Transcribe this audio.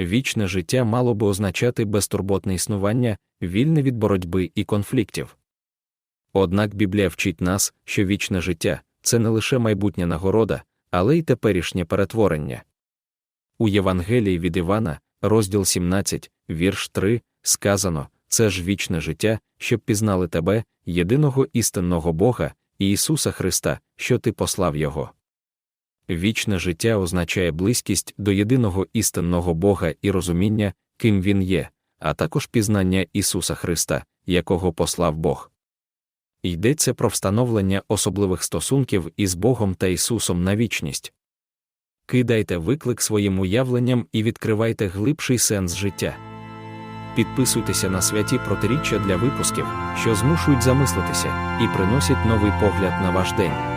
Вічне життя мало би означати безтурботне існування, вільне від боротьби і конфліктів. Однак Біблія вчить нас, що вічне життя це не лише майбутня нагорода, але й теперішнє перетворення. У Євангелії від Івана, розділ 17, вірш 3, сказано це ж вічне життя, щоб пізнали тебе, єдиного істинного Бога, і Ісуса Христа, що Ти послав Його. Вічне життя означає близькість до єдиного істинного Бога і розуміння, ким Він є, а також пізнання Ісуса Христа, якого послав Бог. Йдеться про встановлення особливих стосунків із Богом та Ісусом на вічність. Кидайте виклик своїм уявленням і відкривайте глибший сенс життя. Підписуйтеся на святі протиріччя для випусків, що змушують замислитися і приносять новий погляд на ваш день.